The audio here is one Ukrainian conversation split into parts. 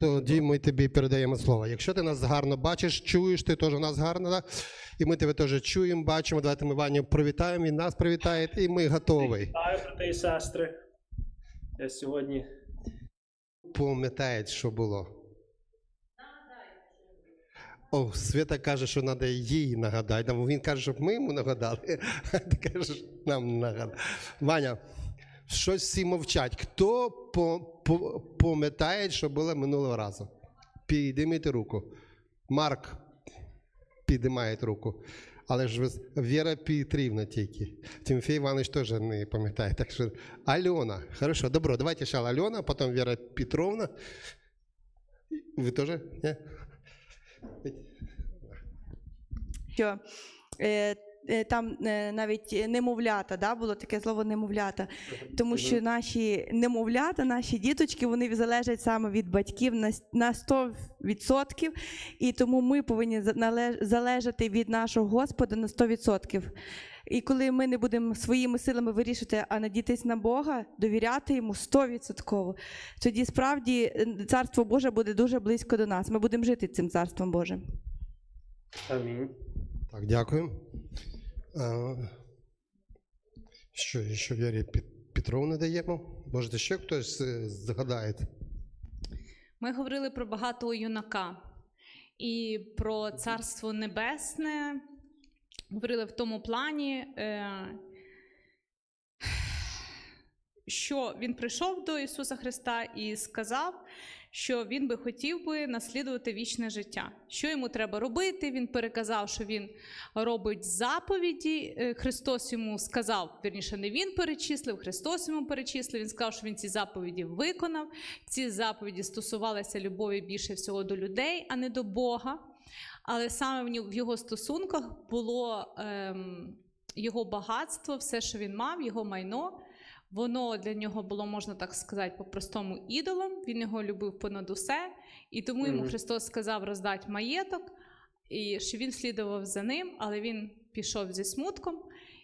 Тоді ми тобі передаємо слово. Якщо ти нас гарно бачиш, чуєш, ти теж нас гарно, да? і ми тебе теж чуємо, бачимо. Давайте ми Ваню привітаємо, він нас привітає, і ми готові. Вітаю, брати і сестри. Я сьогодні Пам'ятають, що було. О, Свята каже, що треба їй нагадати. Він каже, щоб ми йому нагадали. Ти кажеш, нам нагадати. Ваня, щось всі мовчать. Хто пам'ятає, що було минулого разу? Підійміть руку. Марк підіймає руку. Але ж Віра Петрівна тільки. Тимофій Іванович теж не пам'ятає. Так що Альона. Хорошо, добро. Давайте ще Альона, потім Віра Петровна. Ви теж? Ні? що е, е, там е, навіть немовлята, да, було таке слово немовлята, тому що наші немовлята, наші діточки, вони залежать саме від батьків на, с- на 100%, і тому ми повинні залежати від нашого Господа на 100%. І коли ми не будемо своїми силами вирішити, а надіятись на Бога, довіряти йому 100%, тоді справді е, царство Боже буде дуже близько до нас. Ми будемо жити цим царством Божим. амінь. Так, дякую. Що, ще Вірі Петровна даємо? Може, ще хтось е, згадає? Ми говорили про багатого юнака і про Царство Небесне. Говорили в тому плані, е, що він прийшов до Ісуса Христа і сказав, що він би хотів би наслідувати вічне життя. Що йому треба робити? Він переказав, що він робить заповіді. Е, Христос йому сказав, вірніше, не він перечислив, Христос йому перечислив. Він сказав, що він ці заповіді виконав. Ці заповіді стосувалися любові більше всього до людей, а не до Бога. Але саме в його стосунках було ем, його багатство, все, що він мав, його майно. Воно для нього було, можна так сказати, по-простому ідолом. Він його любив понад усе, і тому йому Мгм. Христос сказав роздати маєток, і що він слідував за ним, але він пішов зі смутком.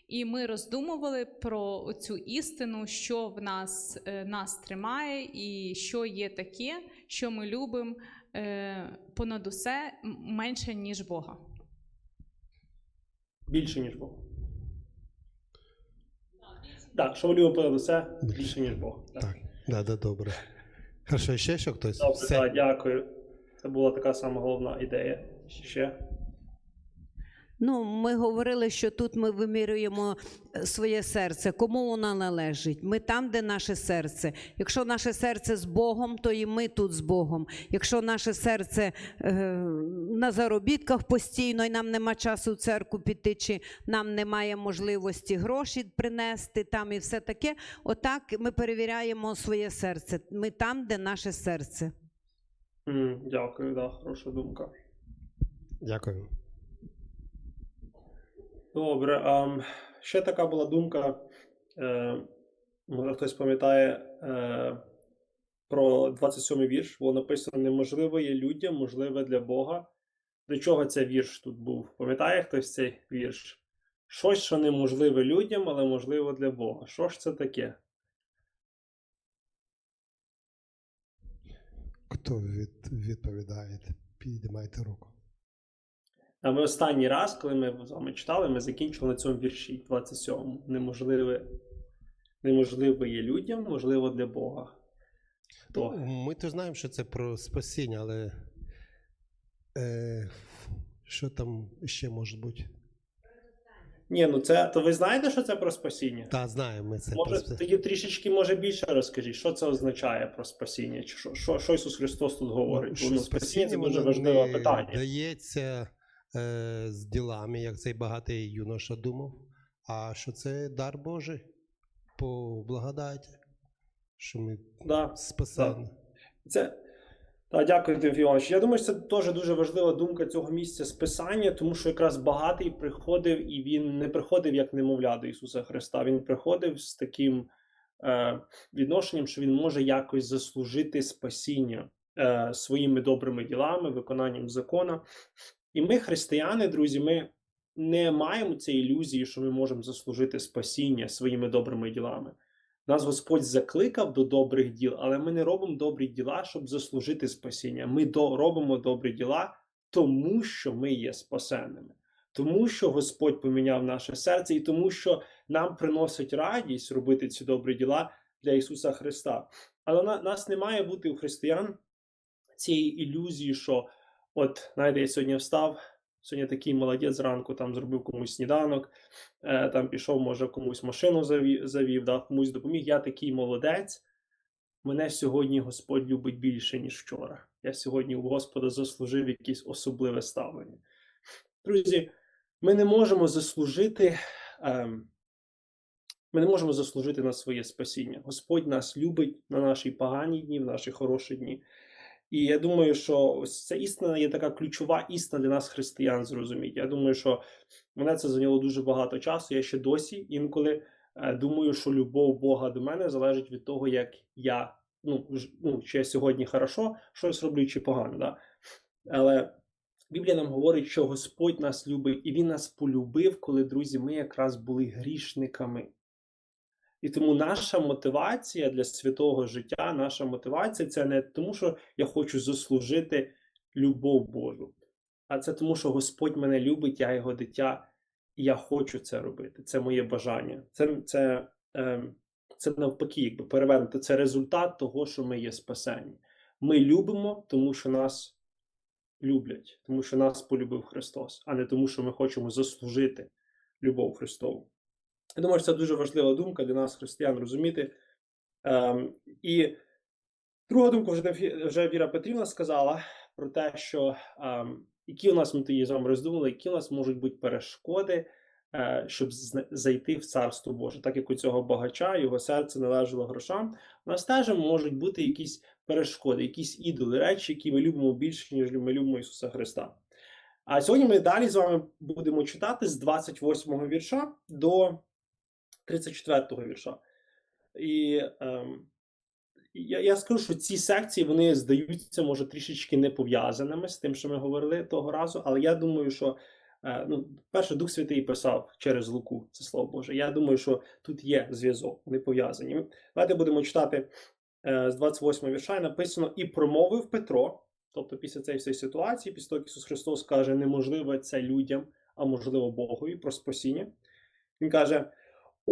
І ми роздумували про цю істину, що в нас, е, нас тримає, і що є таке, що ми любимо е, понад усе менше, ніж Бога. Більше, ніж Бог. Так, що любимо понад усе, більше, ніж Бог. Так. Так, да, да, добре. Хорошо, ще що хтось? Добре, Все. так, дякую. Це була така сама головна ідея. Ще. Ну, ми говорили, що тут ми вимірюємо е, своє серце. Кому воно належить? Ми там, де наше серце. Якщо наше серце з Богом, то і ми тут з Богом. Якщо наше серце е, на заробітках постійно, і нам нема часу в церкву піти, чи нам немає можливості гроші принести там і все таке. Отак ми перевіряємо своє серце. Ми там, де наше серце. Дякую, да, хороша думка. Дякую. Добре. А, ще така була думка. Е, може, хтось пам'ятає е, про 27-й вірш. Було написано: неможливо є людям, можливе для Бога. До чого цей вірш тут був? Пам'ятає хтось цей вірш? Щось, що неможливе людям, але можливо для Бога. Що ж це таке? Хто від, відповідає? Підіймайте руку. А ми останній раз, коли ми з вами читали, ми закінчили на цьому вірші 27. Неможливе, неможливе є людям, можливо для Бога. То. Ми то знаємо, що це про спасіння, але е, що там ще може бути? Ні, ну це то ви знаєте, що це про спасіння? Так, знаємо ми це. Може, просто. тоді трішечки може більше розкажіть, що це означає про спасіння? Чи що, що, що Ісус Христос тут говорить? Ну, що ну, спасіння це дуже важливе питання. Дається з ділами, як цей багатий юноша думав, а що це дар Божий по благодаті, що ми Да, спасені. Це так, дякую, Тимофій Іванович. Я думаю, що це теж дуже важлива думка цього місця списання, тому що якраз багатий приходив, і він не приходив як немовля до Ісуса Христа. Він приходив з таким е, відношенням, що він може якось заслужити спасіння е, своїми добрими ділами, виконанням закона. І ми, християни, друзі, ми не маємо цієї ілюзії, що ми можемо заслужити спасіння своїми добрими ділами. Нас Господь закликав до добрих діл, але ми не робимо добрі діла, щоб заслужити спасіння. Ми робимо добрі діла, тому що ми є спасенними, тому що Господь поміняв наше серце, і тому, що нам приносить радість робити ці добрі діла для Ісуса Христа. Але на, нас не має бути у християн цієї ілюзії, що от, знаєте, я сьогодні встав, сьогодні такий молодець зранку, там зробив комусь сніданок, е, там пішов, може, комусь машину завів, завів да, комусь допоміг. Я такий молодець. Мене сьогодні Господь любить більше, ніж вчора. Я сьогодні у Господа заслужив якесь особливе ставлення. Друзі, ми не можемо заслужити. Ем, ми не можемо заслужити на своє спасіння. Господь нас любить на наші погані дні, в наші хороші дні. І я думаю, що ось ця істина є така ключова істина для нас, християн, зрозуміти. Я думаю, що мене це зайняло дуже багато часу. Я ще досі інколи е, думаю, що любов Бога до мене залежить від того, як я, ну, ну чи я сьогодні хорошо щось роблю, чи погано. Да? Але Біблія нам говорить, що Господь нас любить, і Він нас полюбив, коли, друзі, ми якраз були грішниками. І тому наша мотивація для святого життя, наша мотивація це не тому, що я хочу заслужити любов Божу, а це тому, що Господь мене любить, я його дитя, і я хочу це робити. Це моє бажання. Це, це, ем, це навпаки, якби перевернути. Це результат того, що ми є спасені. Ми любимо, тому що нас люблять, тому що нас полюбив Христос, а не тому, що ми хочемо заслужити любов Христову. Я думаю, що це дуже важлива думка для нас, християн, розуміти. Ем, і друга думка вже, вже Віра Петрівна сказала про те, що ем, які у нас ми тоді з вами роздумали, які у нас можуть бути перешкоди, е, щоб зайти в Царство Боже. Так як у цього багача його серце належало грошам, у нас теж можуть бути якісь перешкоди, якісь ідоли, речі, які ми любимо більше, ніж ми любимо Ісуса Христа. А сьогодні ми далі з вами будемо читати з 28 вірша до 34 вірша. І ем, я, я скажу, що ці секції вони здаються, може, трішечки не пов'язаними з тим, що ми говорили того разу, але я думаю, що е, ну, перше, Дух Святий писав через Луку, це слово Боже. Я думаю, що тут є зв'язок, вони пов'язані. Давайте будемо читати е, з 28 вірша, написано: І промовив Петро. Тобто, після цієї всієї ситуації, після того, як Ісус Христос каже, неможливо це людям, а можливо Богові про спасіння. Він каже: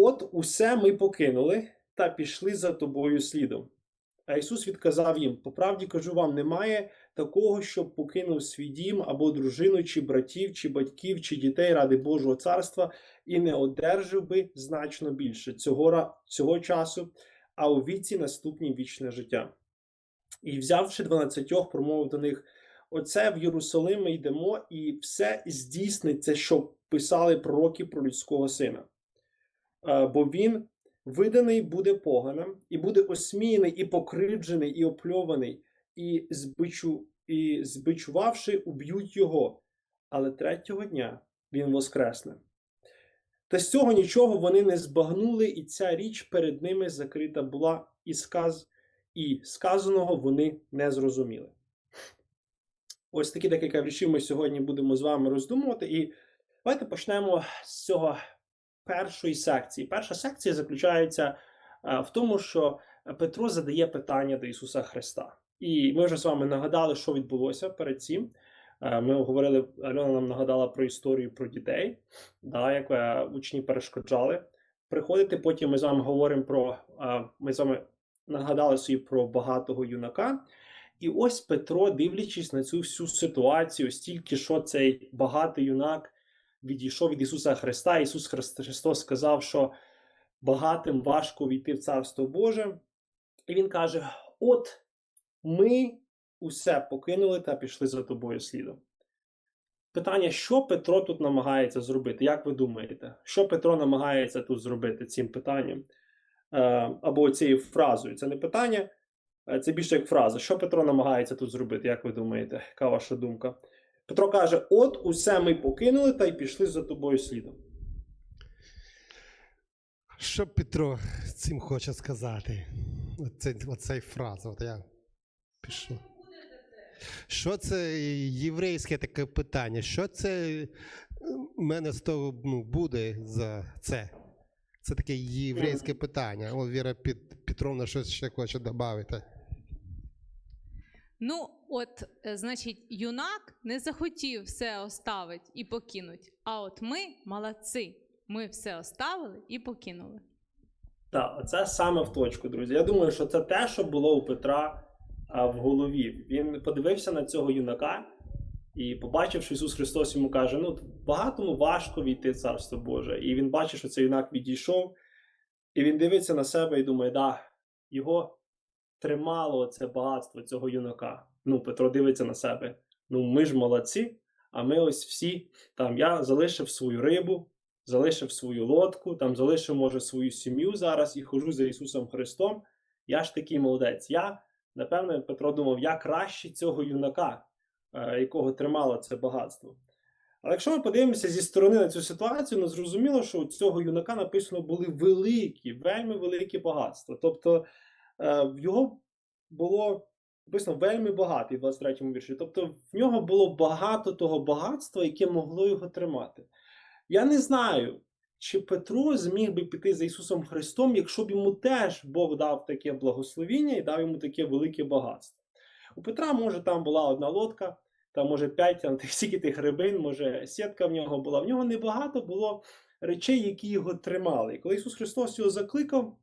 От усе ми покинули та пішли за тобою слідом. А Ісус відказав їм: По правді кажу вам, немає такого, щоб покинув свій дім або дружину, чи братів, чи батьків, чи дітей ради Божого царства, і не одержав би значно більше цього, цього часу, а у віці наступнім вічне життя. І взявши дванадцятьох, промовив до них: Оце в Єрусалим ми йдемо, і все здійсниться, що писали пророки про людського сина. Е, Бо він виданий буде поганам, і буде осміяний, і покривджений, і опльований, і, збичу, і збичувавши, уб'ють його. Але третього дня він воскресне. Та з цього нічого вони не збагнули, і ця річ перед ними закрита була, і, сказ, і сказаного вони не зрозуміли. Ось такі декілька віршів ми сьогодні будемо з вами роздумувати. І давайте почнемо з цього першої секції. Перша секція заключається е, в тому, що Петро задає питання до Ісуса Христа. І ми вже з вами нагадали, що відбулося перед цим. Е, Ми говорили, Альона нам нагадала про історію про дітей, да, як е, учні перешкоджали приходити. Потім ми з вами говоримо про ми з вами нагадали собі про багатого юнака. І ось Петро, дивлячись на цю всю ситуацію, стільки що цей багатий юнак відійшов від Ісуса Христа. Ісус Христос сказав, що багатим важко війти в Царство Боже. І Він каже: От ми усе покинули та пішли за тобою слідом. Питання, що Петро тут намагається зробити? Як ви думаєте, що Петро намагається тут зробити цим питанням? Е, або цією фразою? Це не питання, це більше як фраза. Що Петро намагається тут зробити? Як ви думаєте? Яка ваша думка? Петро каже: От усе ми покинули та й пішли за тобою слідом. Що Петро цим хоче сказати? Оце, оцей фраз, от я пішов. Що це єврейське таке питання? Що це мене з того ну, буде за це? Це таке єврейське питання. О, Віра Петровна щось ще хоче додати. Ну, от, е, значить, юнак не захотів все оставити і покинуть. А от ми молодці. Ми все оставили і покинули. Так, це саме в точку, друзі. Я думаю, що це те, що було у Петра а, в голові. Він подивився на цього юнака і побачив, що Ісус Христос йому каже: ну, багатому важко війти Царство Боже. І він бачить, що цей юнак відійшов, і він дивиться на себе і думає, да, його тримало це багатство цього юнака. Ну, Петро дивиться на себе. Ну, ми ж молодці, а ми ось всі там я залишив свою рибу, залишив свою лодку, там залишив, може, свою сім'ю зараз і хожу за Ісусом Христом. Я ж такий молодець. Я, напевно, Петро думав, я краще цього юнака, е, якого тримало це багатство. Але якщо ми подивимося зі сторони на цю ситуацію, ну зрозуміло, що у цього юнака написано були великі, вельми великі багатства. Тобто його було написано вельми багатий в 23-му вірші. Тобто в нього було багато того багатства, яке могло його тримати. Я не знаю, чи Петро зміг би піти за Ісусом Христом, якщо б йому теж Бог дав таке благословіння і дав йому таке велике багатство. У Петра, може, там була одна лодка, там, може, п'ять стільки тих рибин, може, сітка в нього була. В нього небагато було речей, які його тримали. І коли Ісус Христос його закликав,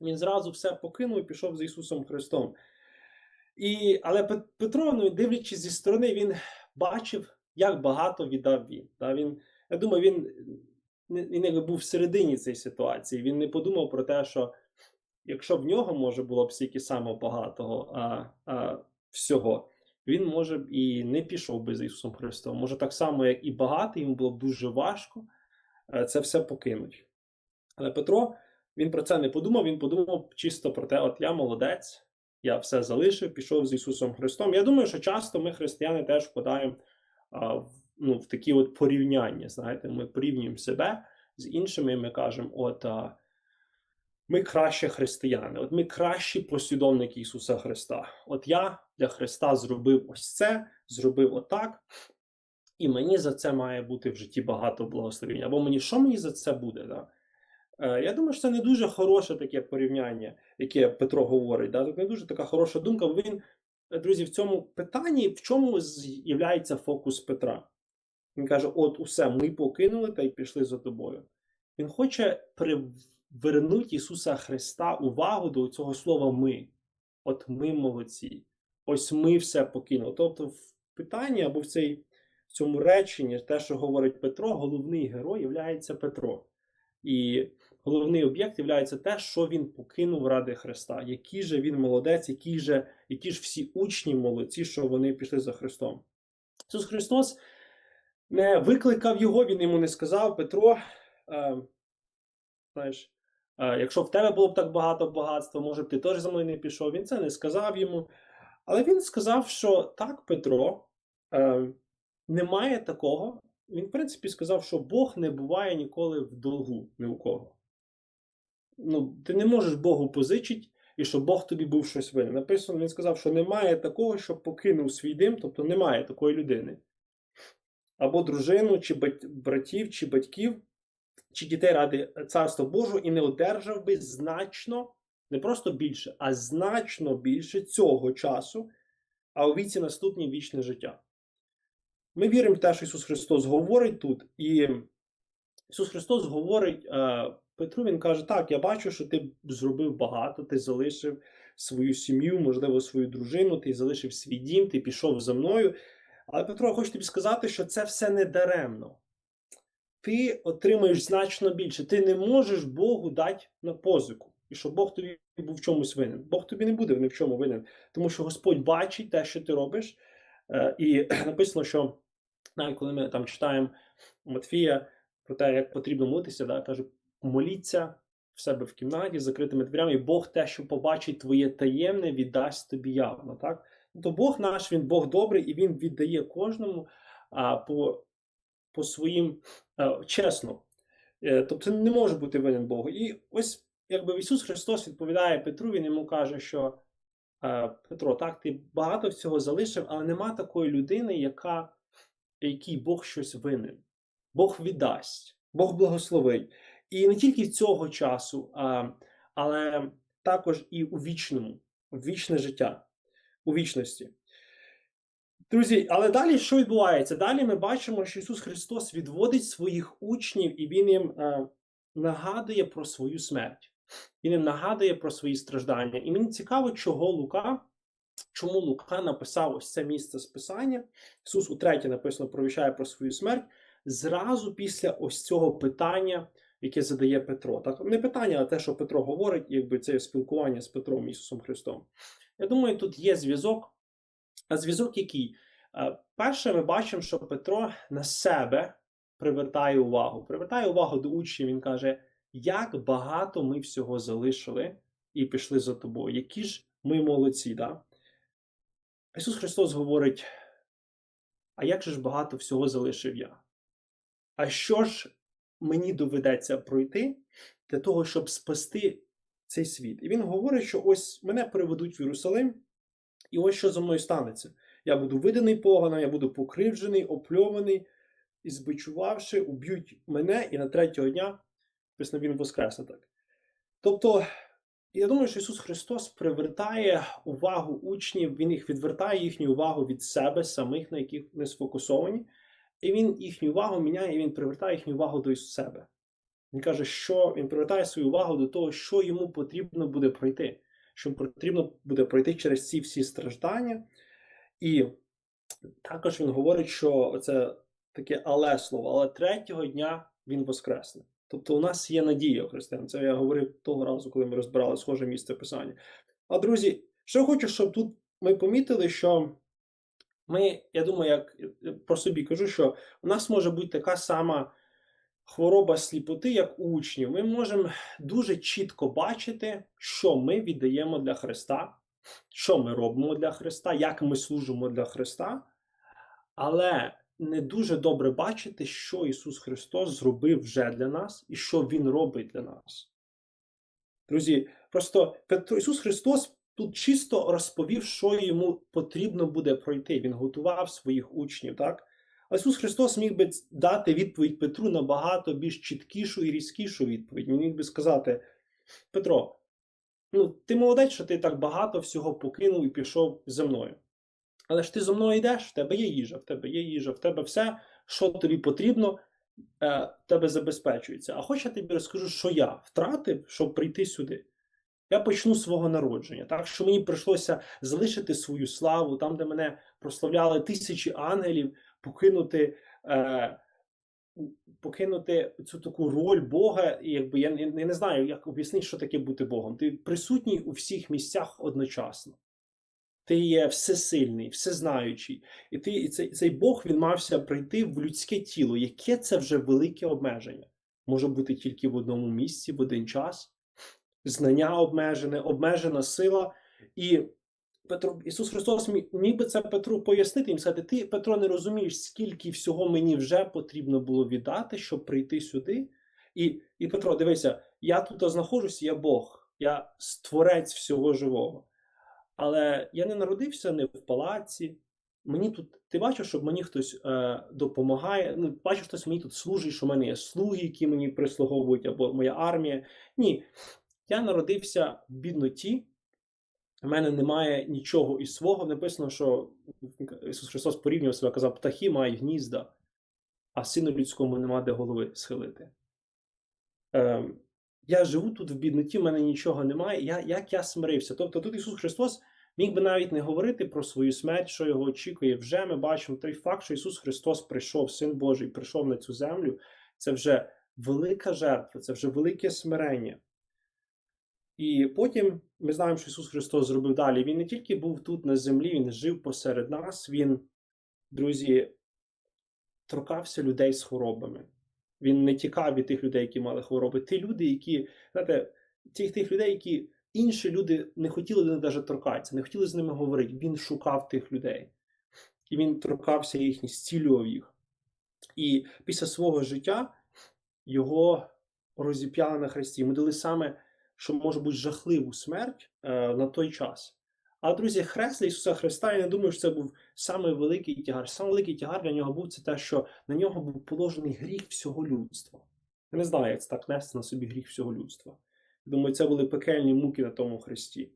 він зразу все покинув і пішов за Ісусом Христом. І, але Петро, ну, дивлячись зі сторони, він бачив, як багато віддав він. Та, він я думаю, він, він якби був всередині цієї ситуації. Він не подумав про те, що якщо в нього може було б стільки самого багатого а, а, всього, він може б і не пішов би за Ісусом Христом. Може, так само, як і багатий, йому було б дуже важко е, це все покинути. Але Петро він про це не подумав, він подумав чисто про те, от я молодець, я все залишив, пішов з Ісусом Христом. Я думаю, що часто ми, християни, теж впадаємо ну, в такі от порівняння. Знаєте, ми порівнюємо себе з іншими, і ми кажемо, от а, ми краще християни, от ми кращі послідовники Ісуса Христа. От я для Христа зробив ось це, зробив отак, і мені за це має бути в житті багато благословень. Або мені що мені за це буде? Да? Е, Я думаю, що це не дуже хороше таке порівняння, яке Петро говорить. Да? Тут не дуже така хороша думка, він, е, друзі, в цьому питанні, в чому з'являється фокус Петра? Він каже: От усе, ми покинули та й пішли за тобою. Він хоче привернути Ісуса Христа увагу до цього слова ми. От ми молодці. Ось ми все покинули. Тобто, в питанні або в, цей, в цьому реченні, те, що говорить Петро, головний герой являється Петро. І головний об'єкт є те, що він покинув ради Христа. Який же він молодець, які ж, які ж всі учні молодці, що вони пішли за Христом. Ісус Христос не викликав його, він йому не сказав, Петро, е, знаєш, е, якщо в тебе було б так багато багатства, може б ти теж за мною не пішов. Він це не сказав йому. Але він сказав, що так, Петро, е, немає такого. Він, в принципі, сказав, що Бог не буває ніколи в долгу ні у кого. Ну, ти не можеш Богу позичити, і щоб Бог тобі був щось винен. Написано, він сказав, що немає такого, що покинув свій дим, тобто немає такої людини. Або дружину, чи братів, чи батьків, чи дітей ради царства Божого, і не одержав би значно, не просто більше, а значно більше цього часу, а у віці наступні вічне життя. Ми віримо в те, що Ісус Христос говорить тут, і Ісус Христос говорить е, Петру, Він каже: Так, я бачу, що ти зробив багато, ти залишив свою сім'ю, можливо, свою дружину, ти залишив свій дім, ти пішов за мною. Але Петро, я хочу тобі сказати, що це все не даремно. Ти отримаєш значно більше. Ти не можеш Богу дати на позику. І щоб Бог тобі був в чомусь винен. Бог тобі не буде ні в чому винен, тому що Господь бачить те, що ти робиш. Е, І написано, що навіть коли ми там читаємо Матфія про те, як потрібно молитися, да, каже, моліться в себе в кімнаті з закритими дверями, і Бог те, що побачить твоє таємне, віддасть тобі явно. Так? То Бог наш, він Бог добрий, і Він віддає кожному а, по, по своїм а, чесно. Е, Тобто не може бути винен Богу. І ось якби Ісус Христос відповідає Петру, він йому каже, що е, Петро, так, ти багато всього залишив, але нема такої людини, яка, якій Бог щось винен. Бог віддасть, Бог благословить. І не тільки цього часу, а, але також і у вічному, в вічне життя, у вічності. Друзі, але далі що відбувається? Далі ми бачимо, що Ісус Христос відводить своїх учнів і Він їм е, нагадує про свою смерть. Він їм нагадує про свої страждання. І мені цікаво, чого Лука, чому Лука написав ось це місце з Писання. Ісус утретє написано провіщає про свою смерть зразу після ось цього питання, яке задає Петро. Так, не питання, а те, що Петро говорить, якби це спілкування з Петром Ісусом Христом. Я думаю, тут є зв'язок. А зв'язок який? Перше, ми бачимо, що Петро на себе привертає увагу. Привертає увагу до учнів. Він каже, як багато ми всього залишили і пішли за тобою. Які ж ми молодці. Да? Ісус Христос говорить: а як же ж багато всього залишив я? А що ж мені доведеться пройти для того, щоб спасти цей світ? І він говорить, що ось мене приведуть в Єрусалим, і ось що зі мною станеться. Я буду виданий поганом, я буду покривджений, опльований, і збичувавши, уб'ють мене, і на третього дня він воскресне так. Тобто, я думаю, що Ісус Христос привертає увагу учнів, Він їх відвертає їхню увагу від себе самих, на яких не сфокусовані, і Він їхню увагу міняє, і Він привертає їхню увагу до себе. Він каже, що він привертає свою увагу до того, що йому потрібно буде пройти, що потрібно буде пройти через ці всі страждання. І також він говорить, що це таке але слово, але третього дня він воскресне. Тобто у нас є надія, християн. Це я говорив того разу, коли ми розбирали схоже місце писання. А друзі, що хочу, щоб тут ми помітили, що ми, я думаю, як про собі кажу, що у нас може бути така сама хвороба сліпоти, як у учнів. Ми можемо дуже чітко бачити, що ми віддаємо для Христа, що ми робимо для Христа, як ми служимо для Христа, але не дуже добре бачити, що Ісус Христос зробив вже для нас і що Він робить для нас. Друзі, просто Петро Ісус Христос тут чисто розповів, що йому потрібно буде пройти. Він готував своїх учнів, так? А Ісус Христос міг би дати відповідь Петру набагато більш чіткішу і різкішу відповідь. Він міг би сказати: Петро, ну ти молодець, що ти так багато всього покинув і пішов зі мною. Але ж ти зі мною йдеш, в тебе є їжа, в тебе є їжа, в тебе все, що тобі потрібно, е, тебе забезпечується. А хоч я тобі розкажу, що я втратив, щоб прийти сюди. Я почну свого народження, так що мені прийшлося залишити свою славу, там, де мене прославляли тисячі ангелів, покинути, е, покинути цю таку роль Бога. І якби я, я не знаю, як об'яснити, що таке бути Богом. Ти присутній у всіх місцях одночасно. Ти є всесильний, всезнаючий. І ти, і цей, цей Бог він мався прийти в людське тіло. Яке це вже велике обмеження? Може бути тільки в одному місці, в один час. Знання обмежене, обмежена сила. І Петро, Ісус Христос міг, би це Петру пояснити їм сказати: ти, Петро, не розумієш, скільки всього мені вже потрібно було віддати, щоб прийти сюди. І, і Петро, дивися, я тут знаходжуся, я Бог, я створець всього живого. Але я не народився не в палаці. Мені тут, ти бачиш, щоб мені хтось е, допомагає. Ну, бачиш, хтось мені тут служить, що в мене є слуги, які мені прислуговують, або моя армія. Ні. Я народився в бідноті, в мене немає нічого із свого. Написано, що Ісус Христос порівнював себе, казав, птахи мають гнізда, а сину людському нема де голови схилити. Е, я живу тут в бідноті, в мене нічого немає. Я, Як я смирився? Тобто тут Ісус Христос міг би навіть не говорити про свою смерть, що його очікує. Вже ми бачимо той факт, що Ісус Христос прийшов, Син Божий, прийшов на цю землю. Це вже велика жертва, це вже велике смирення. І потім ми знаємо, що Ісус Христос зробив далі. Він не тільки був тут на землі, Він жив посеред нас, Він, друзі, торкався людей з хворобами. Він не тікав від тих людей, які мали хвороби. Ті люди, які, знаєте, тих тих людей, які інші люди не хотіли до них навіть торкатися, не хотіли з ними говорити. Він шукав тих людей. І він торкався їх, зцілював їх. І після свого життя його розіп'яли на хресті. Ми дали саме, що може бути жахливу смерть е, на той час. А друзі, хрест Ісуса Христа, я не думаю, що це був самий великий тягар. Самий великий тягар для нього був це те, що на нього був положений гріх всього людства. Я не знаю, як це так нести на собі гріх всього людства. Думаю, це були пекельні муки на тому хресті.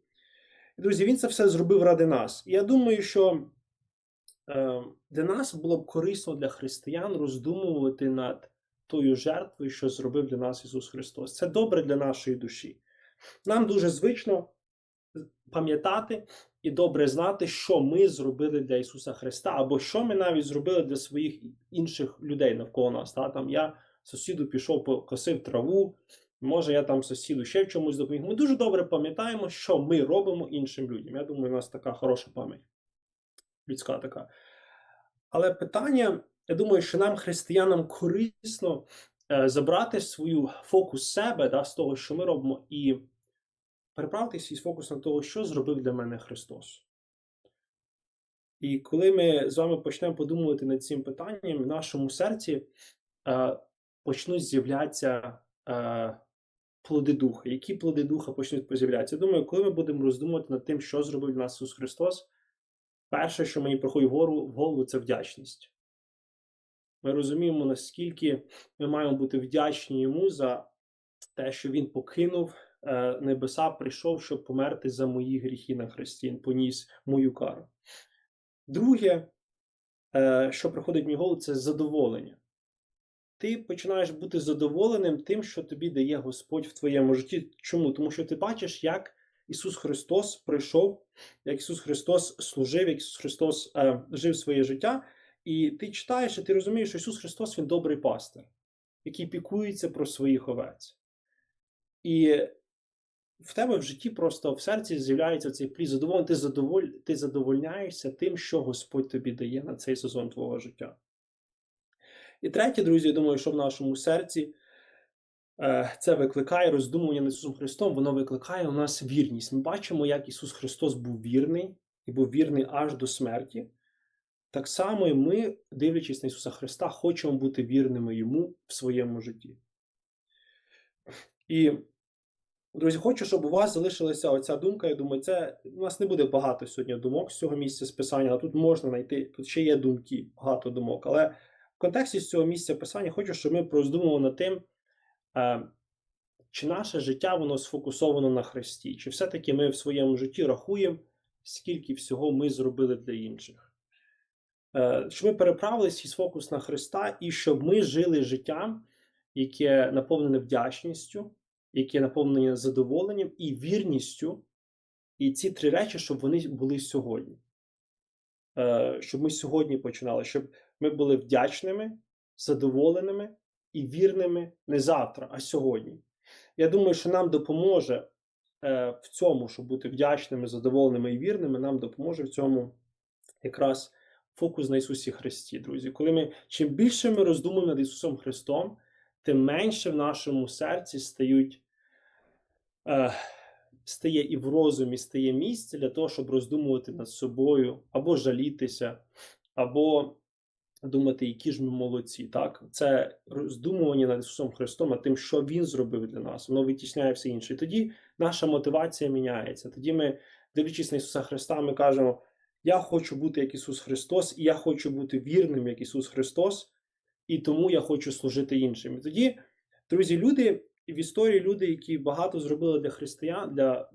І, друзі, він це все зробив ради нас. І я думаю, що е, для нас було б корисно для християн роздумувати над тою жертвою, що зробив для нас Ісус Христос. Це добре для нашої душі. Нам дуже звично пам'ятати і добре знати, що ми зробили для Ісуса Христа, або що ми навіть зробили для своїх інших людей навколо нас. Та? Там я сусіду пішов, покосив траву, може я там сусіду ще в чомусь допоміг. Ми дуже добре пам'ятаємо, що ми робимо іншим людям. Я думаю, у нас така хороша пам'ять, людська така. Але питання, я думаю, що нам, християнам, корисно е, забрати свою фокус себе да, з того, що ми робимо, і переправити свій фокус на того, що зробив для мене Христос. І коли ми з вами почнемо подумувати над цим питанням, в нашому серці е, почнуть з'являтися е, плоди духа. Які плоди духа почнуть з'являтися? Думаю, коли ми будемо роздумувати над тим, що зробив для нас Ісус Христос, перше, що мені приходить вгору в голову, це вдячність. Ми розуміємо, наскільки ми маємо бути вдячні йому за те, що він покинув небеса, прийшов, щоб померти за мої гріхи на хресті, Він поніс мою кару. Друге, е, що приходить в мій голову, це задоволення. Ти починаєш бути задоволеним тим, що тобі дає Господь в твоєму житті. Чому? Тому що ти бачиш, як Ісус Христос прийшов, як Ісус Христос служив, як Ісус Христос е, жив своє життя, і ти читаєш, і ти розумієш, що Ісус Христос Він добрий пастир, який пікується про своїх овець. І в тебе в житті просто в серці з'являється цей плід задоволення, ти, задоволь... ти задовольняєшся тим, що Господь тобі дає на цей сезон твого життя. І третє, друзі, я думаю, що в нашому серці е, це викликає роздумування над Ісусом Христом, воно викликає у нас вірність. Ми бачимо, як Ісус Христос був вірний і був вірний аж до смерті. Так само і ми, дивлячись на Ісуса Христа, хочемо бути вірними Йому в своєму житті. І, друзі, хочу, щоб у вас залишилася оця думка. Я думаю, це у нас не буде багато сьогодні думок з цього місця списання, але тут можна знайти, тут ще є думки, багато думок. Але в контексті з цього місця писання хочу, щоб ми роздумували над тим, е, чи наше життя воно сфокусовано на Христі, чи все-таки ми в своєму житті рахуємо, скільки всього ми зробили для інших. Е, Щоб ми переправили свій фокус на Христа і щоб ми жили життям, яке наповнене вдячністю, яке наповнене задоволенням і вірністю. І ці три речі, щоб вони були сьогодні. Е, Щоб ми сьогодні починали, щоб ми були вдячними, задоволеними і вірними не завтра, а сьогодні. Я думаю, що нам допоможе е, в цьому, щоб бути вдячними, задоволеними і вірними, нам допоможе в цьому якраз фокус на Ісусі Христі, друзі. Коли ми чим більше ми роздумуємо над Ісусом Христом, тим менше в нашому серці стають, е, стає і в розумі стає місце для того, щоб роздумувати над собою, або жалітися, або думати, які ж ми молодці. Так? Це роздумування над Ісусом Христом, над тим, що Він зробив для нас, воно витісняє все інше. І тоді наша мотивація міняється. Тоді ми, дивлячись на Ісуса Христа, ми кажемо. Я хочу бути як Ісус Христос, і я хочу бути вірним як Ісус Христос, і тому я хочу служити іншим. І тоді, друзі, люди в історії люди, які багато зробили для християн, для,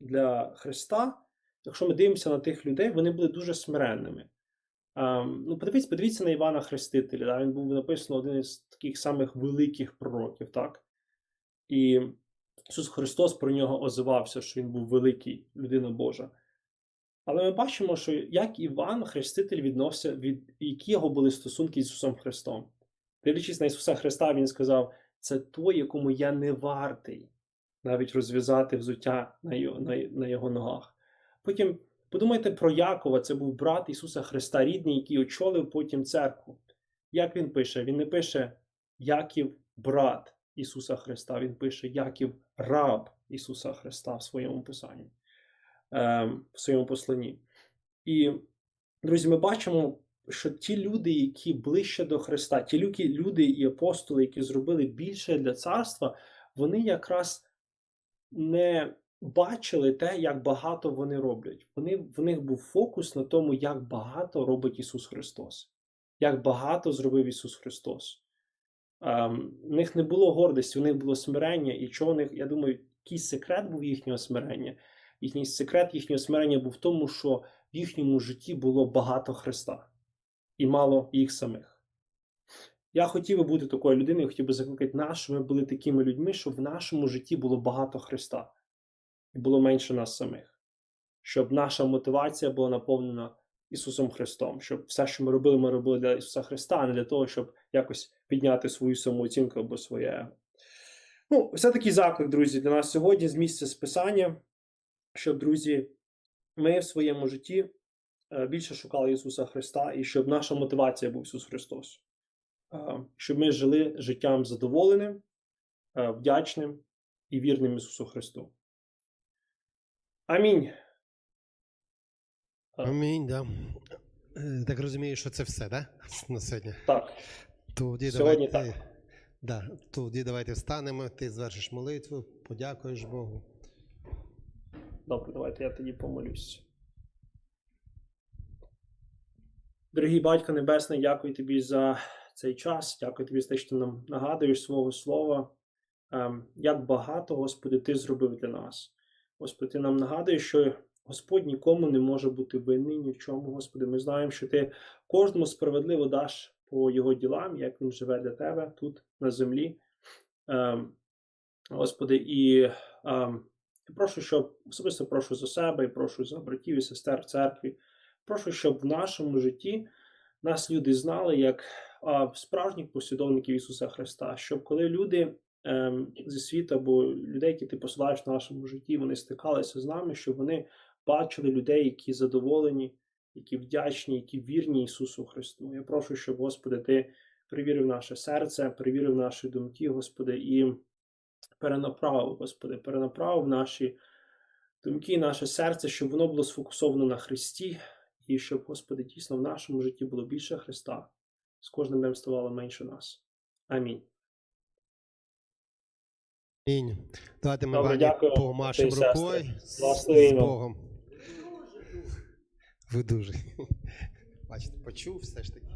для Христа, якщо ми дивимося на тих людей, вони були дуже смиренними. Um, ну, подивіться, подивіться на Івана Хрестителя. Да? Він був написано один із таких самих великих пророків, так? І Ісус Христос про нього озивався, що він був великий, людина Божа. Але ми бачимо, що як Іван, Хреститель відносився, від які його були стосунки з Ісусом Христом. Дивлячись на Ісуса Христа, Він сказав: це той, якому я не вартий навіть розв'язати взуття на його, на, на його ногах. Потім подумайте про Якова, це був брат Ісуса Христа, рідний, який очолив потім церкву. Як він пише? Він не пише Яків брат Ісуса Христа, Він пише Яків раб Ісуса Христа в своєму писанні в своєму посланні. І, друзі, ми бачимо, що ті люди, які ближче до Христа, ті люди і апостоли, які зробили більше для царства, вони якраз не бачили те, як багато вони роблять. Вони, В них був фокус на тому, як багато робить Ісус Христос, як багато зробив Ісус Христос. ем, в них не було гордості, у них було смирення, і чого у них, я думаю, якийсь секрет був їхнього смирення. Їхній секрет їхнього смирення був в тому, що в їхньому житті було багато Христа і мало їх самих. Я хотів би бути такою людиною, хотів би закликати нас, щоб ми були такими людьми, щоб в нашому житті було багато Христа і було менше нас самих. Щоб наша мотивація була наповнена Ісусом Христом, щоб все, що ми робили, ми робили для Ісуса Христа, а не для того, щоб якось підняти свою самооцінку або своє. Ну, все такий заклик, друзі, для нас сьогодні з місця списання, щоб, друзі, ми в своєму житті е, більше шукали Ісуса Христа і щоб наша мотивація був Ісус Христос. Е, Щоб ми жили життям задоволеним, е, вдячним і вірним Ісусу Христу. Амінь. Амінь, да. Так розумію, що це все, да? На сьогодні. Так, Тоді Сьогодні давайте, так. Да, тоді давайте встанемо, ти звершиш молитву, подякуєш Богу. Добре, давайте я тоді помолюсь. Дорогий Батько Небесний, дякую тобі за цей час. Дякую тобі за те, що ти нам нагадуєш свого слова. Ем, Як багато, Господи, ти зробив для нас. Господи, ти нам нагадуєш, що Господь нікому не може бути винний ні в чому, Господи. Ми знаємо, що ти кожному справедливо даш по його ділам, як він живе для тебе тут на землі. Ем, Господи, і ем, я прошу, щоб особисто прошу за себе і прошу за братів і сестер в церкві. Прошу, щоб в нашому житті нас люди знали як справжніх послідовників Ісуса Христа. Щоб коли люди ем, зі світу або людей, які ти посилаєш в нашому житті, вони стикалися з нами, щоб вони бачили людей, які задоволені, які вдячні, які вірні Ісусу Христу. Я прошу, щоб, Господи, Ти перевірив наше серце, перевірив наші думки, Господи, і перенаправив, Господи, перенаправив наші думки, наше серце, щоб воно було сфокусовано на Христі, і щоб, Господи, дійсно в нашому житті було більше Христа, з кожним днем ставало менше нас. Амінь. Амінь. Давайте ми Добре, дякую, помашемо рукою з Богом. Ви дуже. Бачите, почув все ж таки.